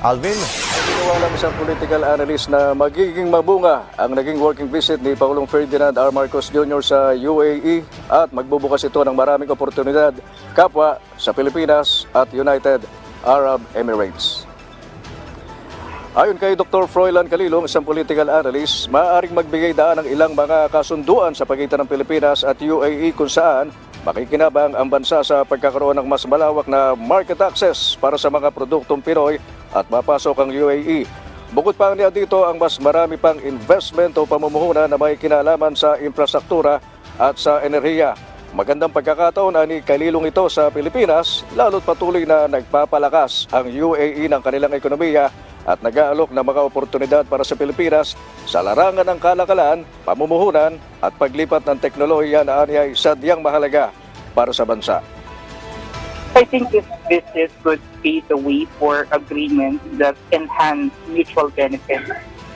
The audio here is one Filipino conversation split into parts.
Alvin? Tiniwala ng isang political analyst na magiging mabunga ang naging working visit ni Pangulong Ferdinand R. Marcos Jr. sa UAE at magbubukas ito ng maraming oportunidad kapwa sa Pilipinas at United Arab Emirates. Ayon kay Dr. Froilan Calilong, isang political analyst, maaaring magbigay daan ng ilang mga kasunduan sa pagitan ng Pilipinas at UAE kung saan makikinabang ang bansa sa pagkakaroon ng mas malawak na market access para sa mga produktong Pinoy at mapasok ang UAE. Bukod pa niya dito ang mas marami pang investment o pamumuhunan na may kinalaman sa infrastruktura at sa enerhiya. Magandang pagkakataon ani kalilong ito sa Pilipinas, lalo't patuloy na nagpapalakas ang UAE ng kanilang ekonomiya at nag-aalok ng mga oportunidad para sa Pilipinas sa larangan ng kalakalan, pamumuhunan at paglipat ng teknolohiya na ani ay sadyang mahalaga para sa bansa. I think this visit could pave the way for agreements that enhance mutual benefits.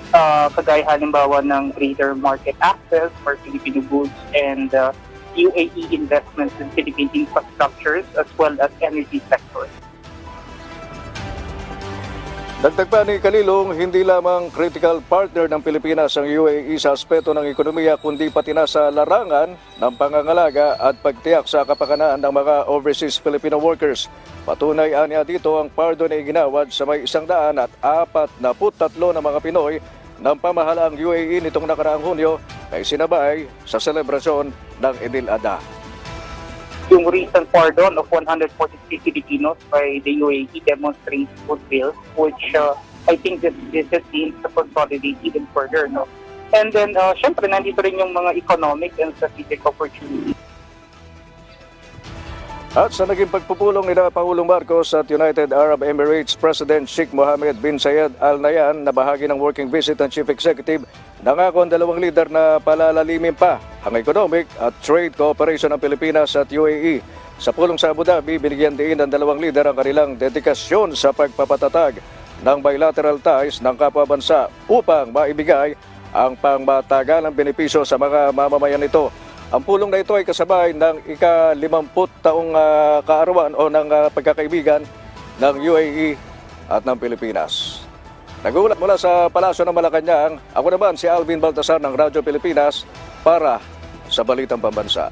Uh, kagaya halimbawa ng greater market access for Filipino goods and uh, UAE investments in Philippine infrastructures as well as energy sectors. Dagdag pa ni Kalilong, hindi lamang critical partner ng Pilipinas ang UAE sa aspeto ng ekonomiya kundi pati na sa larangan ng pangangalaga at pagtiyak sa kapakanan ng mga overseas Filipino workers. Patunay anya dito ang pardon na iginawad sa may isang daan at apat na putatlo na mga Pinoy ng pamahalaang UAE nitong nakaraang Hunyo ay sinabay sa selebrasyon ng Idil Adha. Yung recent pardon of 143 Filipinos by the UAE demonstrates goodwill, which uh, I think this visit aims to consolidate even further. No? And then, uh, syempre, nandito rin yung mga economic and strategic opportunities. At sa naging pagpupulong ni Pangulong Marcos at United Arab Emirates President Sheikh Mohammed bin Zayed Al Nahyan na bahagi ng working visit ng Chief Executive, nangako ang dalawang leader na palalalimin pa ang economic at trade cooperation ng Pilipinas at UAE. Sa pulong sa Abu Dhabi, binigyan din ng dalawang leader ang kanilang dedikasyon sa pagpapatatag ng bilateral ties ng kapwa bansa upang maibigay ang pangmatagalang benepisyo sa mga mamamayan nito. Ang pulong na ito ay kasabay ng ika-limamput taong ah, kaarawan o ng ah, pagkakaibigan ng UAE at ng Pilipinas. Nagulat mula sa Palasyo ng Malacanang, ako naman si Alvin Baltasar ng Radyo Pilipinas para sa Balitang Pambansa.